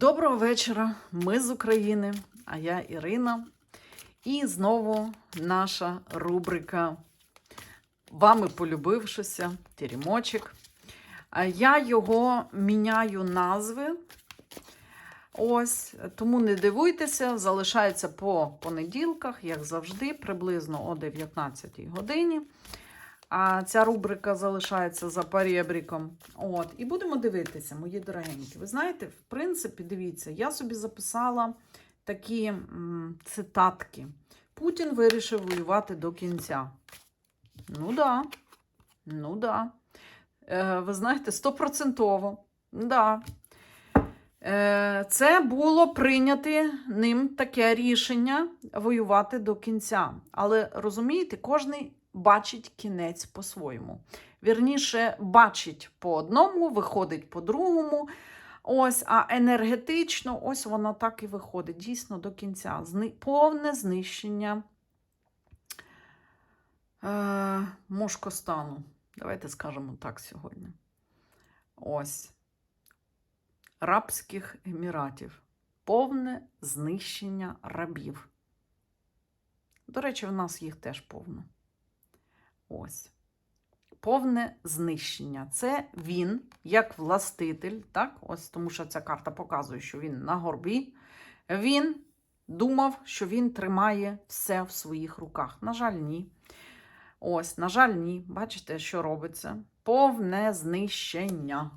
Доброго вечора, ми з України, а я Ірина. І знову наша рубрика Вами полюбившися, Теремочок. Я його міняю назви. Ось, тому не дивуйтеся, залишається по понеділках, як завжди, приблизно о 19 годині. А ця рубрика залишається за перебріком. От, і будемо дивитися, мої дорогенькі. Ви знаєте, в принципі, дивіться, я собі записала такі м, цитатки. Путін вирішив воювати до кінця. Ну да. Ну да. Е, ви знаєте, стопроцентово. Да. Е, Це було прийняти ним таке рішення воювати до кінця. Але розумієте, кожний бачить кінець по-своєму. Вірніше, бачить по одному, виходить по другому. Ось, а енергетично, ось воно так і виходить. Дійсно до кінця. Зни... Повне знищення е... мошкостану. Давайте скажемо так сьогодні. Ось. Рабських Еміратів. Повне знищення рабів. До речі, в нас їх теж повно. Ось. Повне знищення. Це він, як властитель, так? Ось тому що ця карта показує, що він на горбі. Він думав, що він тримає все в своїх руках. На жаль, ні. Ось, на жаль, ні. Бачите, що робиться? Повне знищення.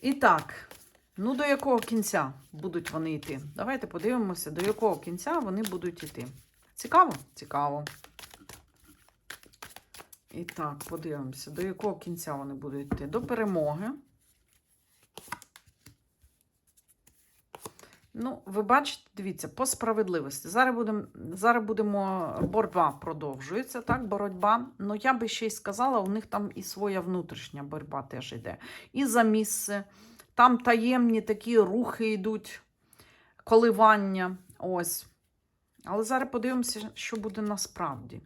І так, ну до якого кінця будуть вони йти? Давайте подивимося, до якого кінця вони будуть йти. Цікаво? Цікаво. І так, подивимося, до якого кінця вони будуть йти. До перемоги. Ну, ви бачите, дивіться, по справедливості. Зараз будемо, зараз будемо боротьба продовжується, так, боротьба. Ну, я би ще й сказала, у них там і своя внутрішня боротьба теж йде. І за місце. Там таємні такі рухи йдуть, коливання. Ось. Але зараз подивимося, що буде насправді.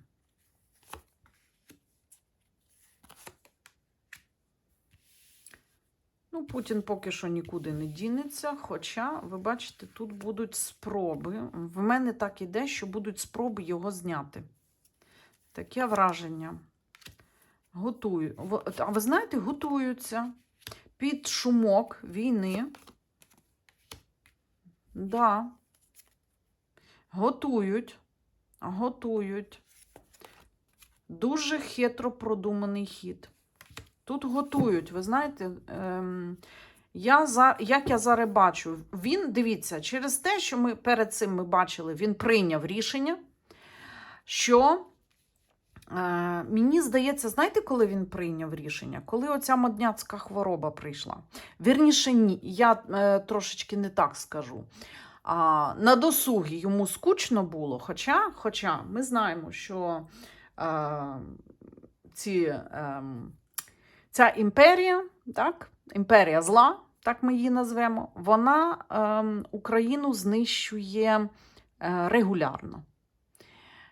Ну, Путін поки що нікуди не дінеться. Хоча, ви бачите, тут будуть спроби. В мене так іде, що будуть спроби його зняти. Таке враження. Готую. А ви знаєте, готуються під шумок війни. Да. Готують. Готують. Дуже хитро продуманий хід. Тут готують, ви знаєте, ем, я за, як я зараз бачу, він, дивіться, через те, що ми перед цим ми бачили, він прийняв рішення, що е, мені здається, знаєте, коли він прийняв рішення? Коли оця модняцька хвороба прийшла. Вірніше, ні, я е, трошечки не так скажу. А, на досугі йому скучно було, хоча, хоча ми знаємо, що е, ці. Е, Ця імперія, так, імперія зла, так ми її назвемо, вона ем, Україну знищує е, регулярно.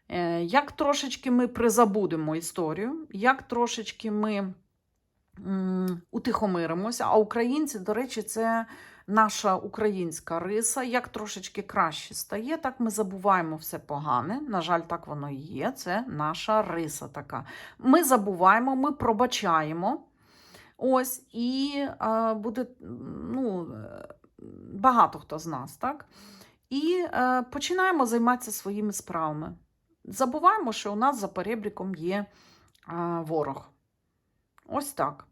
Е, як трошечки ми призабудемо історію, як трошечки ми м, утихомиримося, а українці, до речі, це наша українська риса, як трошечки краще стає, так ми забуваємо все погане. На жаль, так воно і є. Це наша риса така. Ми забуваємо, ми пробачаємо. Ось, і е, буде ну, е, багато хто з нас, так? І е, починаємо займатися своїми справами. Забуваємо, що у нас за перебріком є е, ворог. Ось так.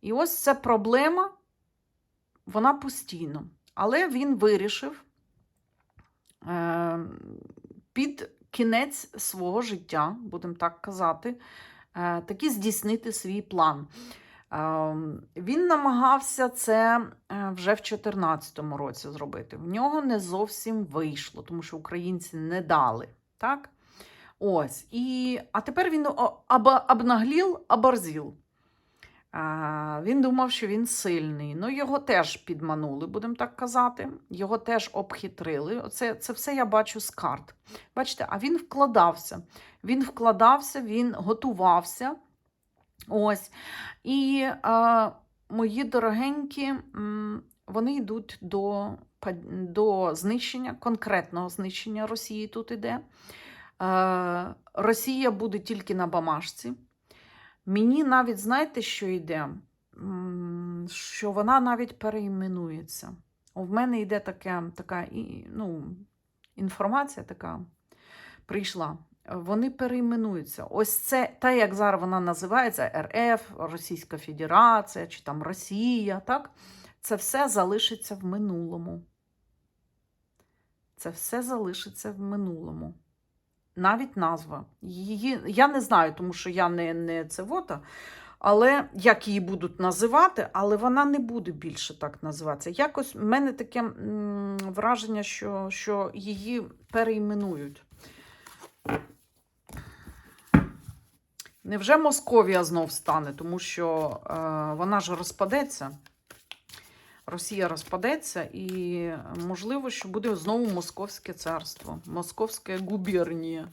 І ось ця проблема, вона постійно. Але він вирішив е, під кінець свого життя, будемо так казати, е, таки здійснити свій план. Ем, Він намагався це е, вже в 2014 році зробити. В нього не зовсім вийшло, тому що українці не дали. Так? Ось. І, а тепер він о- аба- обнагліл, оборзіл. Він думав, що він сильний. Ну, його теж підманули, будемо так казати. Його теж обхитрили. Оце, це все я бачу з карт. Бачите, а він вкладався. Він вкладався, він готувався. Ось. І е, мої дорогенькі, вони йдуть до, до знищення, конкретного знищення Росії тут іде. Е, Росія буде тільки на бамажці. Мені навіть, знаєте, що йде? Що вона навіть переіменується. В мене йде таке, така ну, інформація така прийшла. Вони перейменуються. Ось це та, як зараз вона називається РФ, Російська Федерація чи там Росія, так? Це все залишиться в минулому. Це все залишиться в минулому. Навіть назва. Її, я не знаю, тому що я не, не цевота, але як її будуть називати, але вона не буде більше так називатися. Якось в мене таке м, враження, що, що її перейменують. Невже Московія знов стане, тому що е, вона ж розпадеться. Росія розпадеться, і можливо, що буде знову Московське царство, Московська губернія.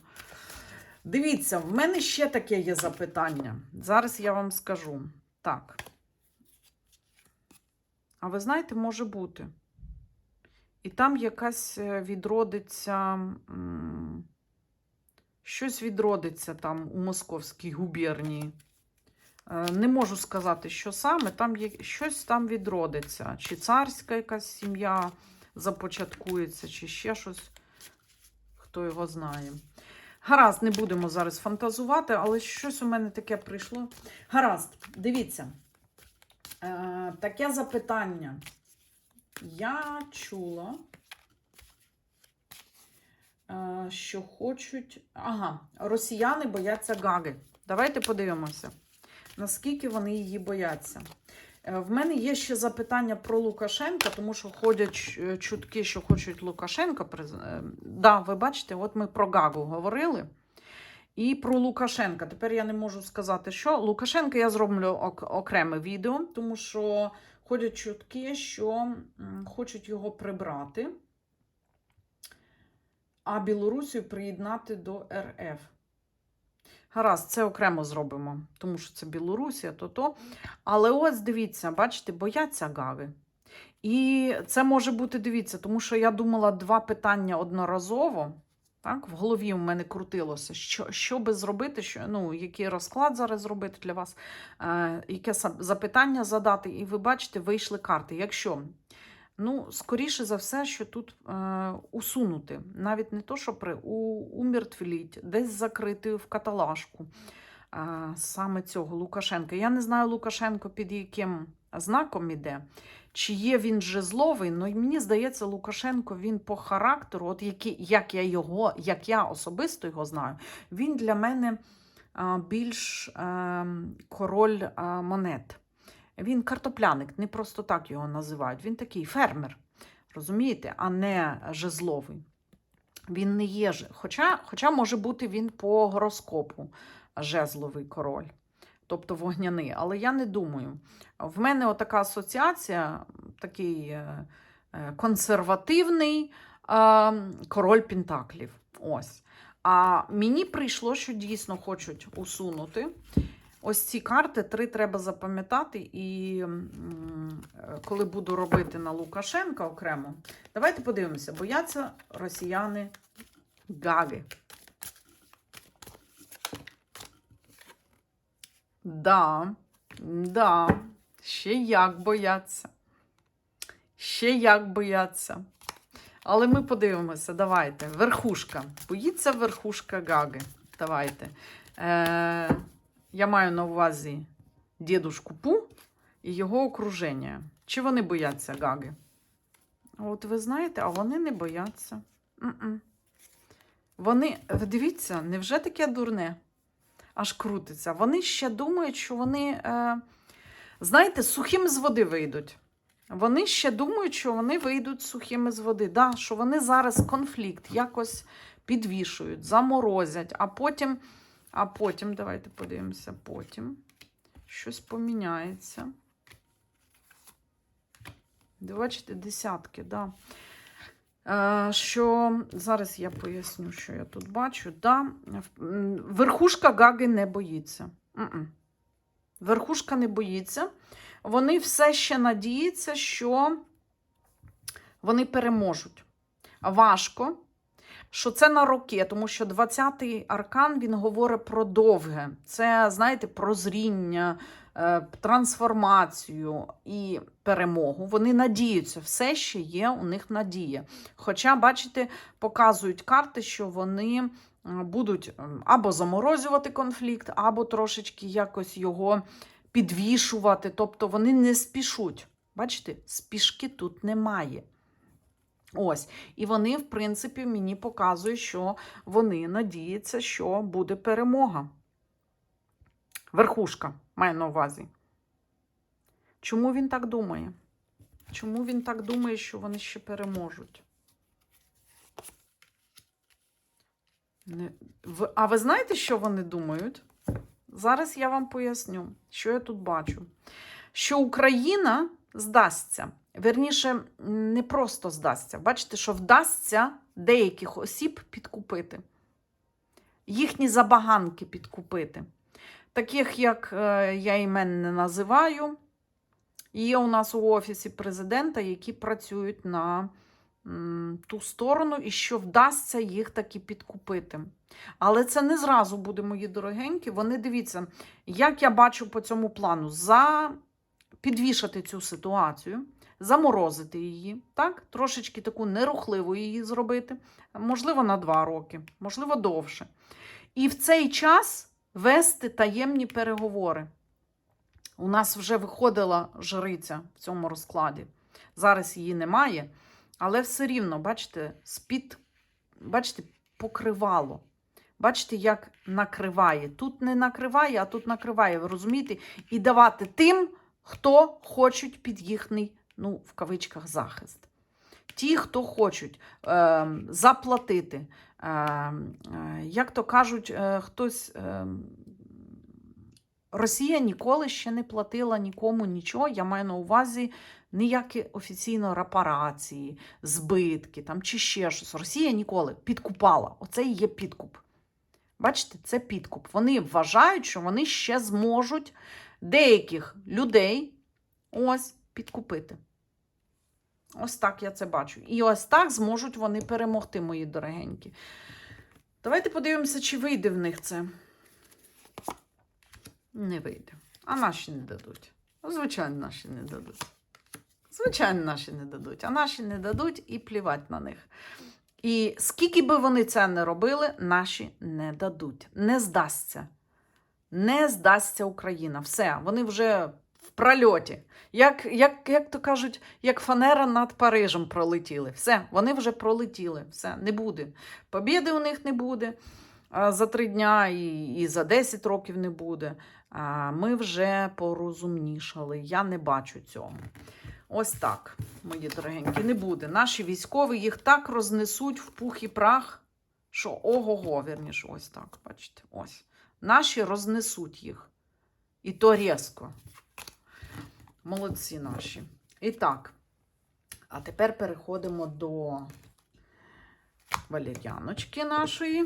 Дивіться, в мене ще таке є запитання. Зараз я вам скажу. Так. А ви знаєте, може бути. І там якась е, відродиться. м, Щось відродиться там у Московській губернії. Е, Не можу сказати, що саме, там є щось там відродиться. Чи царська якась сім'я започаткується, чи ще щось. Хто його знає. Гаразд, не будемо зараз фантазувати, але щось у мене таке прийшло. Гаразд, дивіться. Е, таке запитання. Я чула, що хочуть. Ага, росіяни бояться Гаги. Давайте подивимося, наскільки вони її бояться. Е, В мене є ще запитання про Лукашенка, тому що ходять е, чутки, що хочуть Лукашенка. е, Да, ви бачите, от ми про Гагу говорили. І про Лукашенка. Тепер я не можу сказати, що. Лукашенка я зроблю окреме відео, тому що ходять чутки, що хочуть його прибрати, а Білорусію приєднати до РФ. Гаразд, це окремо зробимо, тому що це Білорусія, то то. Але ось дивіться, бачите, бояться Гаги. І це може бути, дивіться, тому що я думала два питання одноразово. Так, в голові у мене крутилося, що, що би зробити, що, ну, який розклад зараз зробити для вас, е, яке запитання задати, і ви бачите, вийшли карти. Якщо, ну, скоріше за все, що тут е, усунути, навіть не то, що при у, умертвліть, десь закрити в каталажку е, саме цього Лукашенка. Я не знаю Лукашенко під яким знаком іде. Чи є він жезловий, і мені здається, Лукашенко він по характеру, от які, як я його, як я особисто його знаю, він для мене а, більш е, король а, монет. Він картопляник, не просто так його називають. Він такий фермер, розумієте, а не жезловий. Він не є, хоча, хоча може бути він по гороскопу жезловий король, тобто вогняний, але я не думаю. В мене отака асоціація, такий е, е, консервативний е, король Пентаклів. Ось. А мені прийшло, що дійсно хочуть усунути. Ось ці карти три треба запам'ятати, і е, коли буду робити на Лукашенка окремо, давайте подивимося, бояться росіяни Гаги. Да, да, ще як бояться. Ще як бояться. Але ми подивимося, давайте. Верхушка. Боїться верхушка Гаги. Давайте. Е, я маю на увазі дідушку Пу і його окруження. Чи вони бояться Гаги? От ви знаєте, а вони не бояться. М-м. Вони, дивіться, невже таке дурне? Аж крутиться. Вони ще думають, що вони, е, знаєте, сухими з води вийдуть. Вони ще думають, що вони вийдуть сухими з води. Да, що вони зараз конфлікт якось підвішують, заморозять, а потім, а потім, давайте подивимося, потім щось поміняється. Бачите, десятки, да. Е, Що зараз я поясню, що я тут бачу. Да, верхушка Гаги не боїться. М-м. Верхушка не боїться. Вони все ще надіються, що вони переможуть. Важко, що це на роки, тому що 20-й аркан він говорить про довге. Це, знаєте, прозріння, е, трансформацію і перемогу. Вони надіються, все ще є у них надія. Хоча, бачите, показують карти, що вони е, будуть ем, або заморозювати конфлікт, або трошечки якось його підвішувати. Тобто вони не спішуть. Бачите, спішки тут немає. Ось. І вони, в принципі, мені показують, що вони надіються, що буде перемога. Верхушка має на увазі. Чому він так думає? Чому він так думає, що вони ще переможуть? Не... А ви знаєте, що вони думають? Зараз я вам поясню, що я тут бачу. Що Україна здасться. Верніше, не просто здасться. Бачите, що вдасться деяких осіб підкупити, їхні забаганки підкупити. Таких, як е, я імен не називаю, є у нас у Офісі президента, які працюють на ту сторону, і що вдасться їх таки підкупити. Але це не зразу буде, мої дорогенькі. Вони дивіться, як я бачу по цьому плану, за підвішати цю ситуацію, заморозити її, так? трошечки таку нерухливу її зробити, можливо, на два роки, можливо, довше. І в цей час вести таємні переговори. У нас вже виходила жриця в цьому розкладі. Зараз її немає, але все рівно, бачите, з-під, бачите, покривало. Бачите, як накриває. Тут не накриває, а тут накриває, ви розумієте? І давати тим, хто хочуть під їхній, ну, в кавичках, захист. Ті, хто хочуть е, заплатити. Е, е, як то кажуть, е, хтось. Е, Росія ніколи ще не платила нікому нічого. Я маю на увазі ніякі офіційно репарації, збитки там, чи ще щось. Росія ніколи підкупала. Оце і є підкуп. Бачите, це підкуп. Вони вважають, що вони ще зможуть деяких людей ось підкупити. Ось так я це бачу. І ось так зможуть вони перемогти, мої дорогенькі. Давайте подивимося, чи вийде в них це. Не вийде. А наші не дадуть. Звичайно, наші не дадуть. Звичайно, наші не дадуть. А наші не дадуть і плівать на них. І скільки би вони це не робили, наші не дадуть. Не здасться. Не здасться Україна. Все, вони вже прольоті. Як, як, як то кажуть, як фанера над Парижем пролетіли. Все, вони вже пролетіли. Все, не буде. Побіди у них не буде за три дня і, і за 10 років не буде. Ми вже порозумнішали. Я не бачу цього. Ось так, мої дорогенькі, не буде. Наші військові їх так рознесуть в пух і прах, що ого-го, вірніше, ось так, бачите, ось. Наші рознесуть їх. І то різко. Молодці наші. І так, а тепер переходимо до валер'яночки нашої,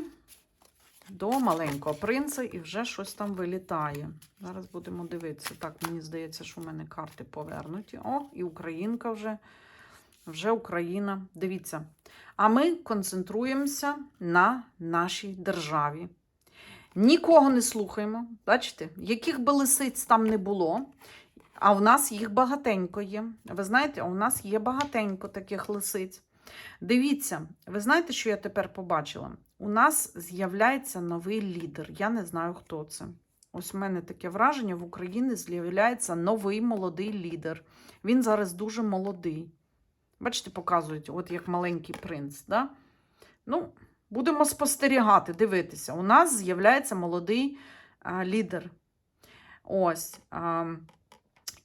до маленького принца, і вже щось там вилітає. Зараз будемо дивитися. Так, мені здається, що в мене карти повернуті. О, і Українка вже. Вже Україна. Дивіться. А ми концентруємося на нашій державі. Нікого не слухаємо. Бачите, яких би лисиць там не було. А в нас їх багатенько є. Ви знаєте, у нас є багатенько таких лисиць. Дивіться, ви знаєте, що я тепер побачила? У нас з'являється новий лідер. Я не знаю, хто це. Ось у мене таке враження: в Україні з'являється новий молодий лідер. Він зараз дуже молодий. Бачите, показують, от як маленький принц. Да? Ну, будемо спостерігати, дивитися. У нас з'являється молодий а, лідер. Ось. А,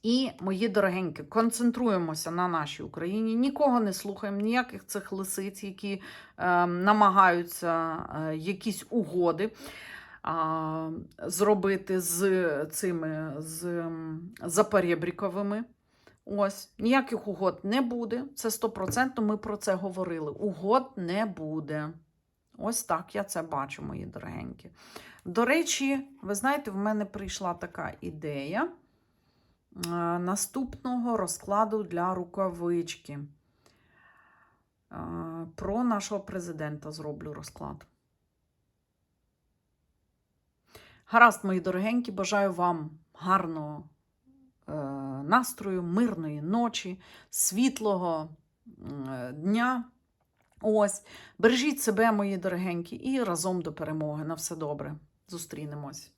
і, мої дорогенькі, концентруємося на нашій Україні. Нікого не слухаємо, ніяких цих лисиць, які е, намагаються е, якісь угоди а, зробити з цими з м, запорєбріковими. Ось, ніяких угод не буде. Це стопроцентно ми про це говорили. Угод не буде. Ось так я це бачу, мої дорогенькі. До речі, ви знаєте, в мене прийшла така ідея е, наступного розкладу для рукавички. е, про нашого президента зроблю розклад. Гаразд, мої дорогенькі, бажаю вам гарного е, настрою, мирної ночі, світлого е, дня. Ось, бережіть себе, мої дорогенькі, і разом до перемоги. На все добре. Зустрінемось.